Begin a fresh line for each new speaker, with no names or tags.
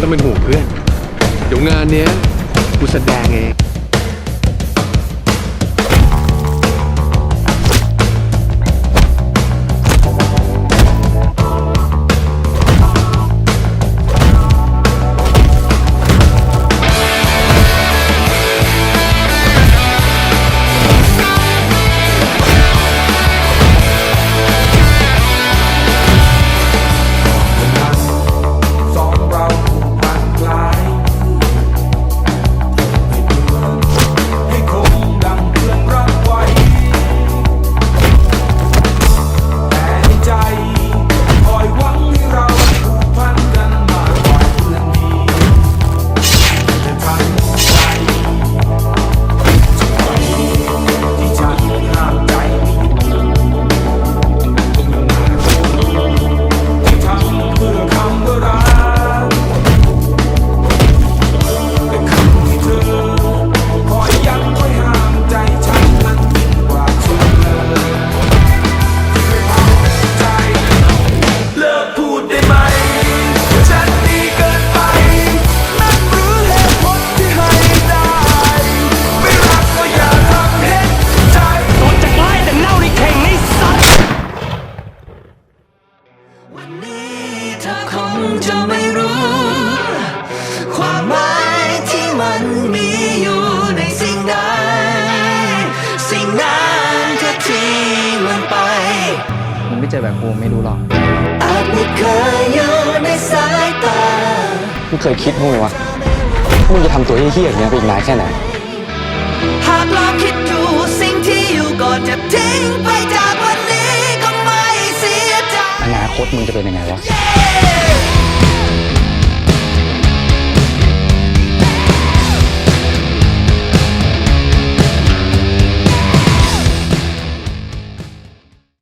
ไม่ต้องเป็นห่วงเพื่อน เดี๋ยวงานเนี้ยกูแสดงเอง
จะไม่รู้ ความหมายที่มันมีอยู่ในสิ่งใดสิ่งนั้นเธอทิ้งมันไป
มึงไม่เจอแบบกูไม่รู้หรอก
อาจไม่เคยอยู่ในสายตา
มึงเคยคิดมั้างไหมวะมึงจะทำตัวเฮี้ยๆอย่างนี้ยไปอีกนานแค่ไหน
หากลองคิดดูสิ่งที่อยู่ก่อนจะทิ้งไปจากวันนี้ก็ไม่เสียใจ
อนาคตมึงจะเป็นยังไงวะ
Yeah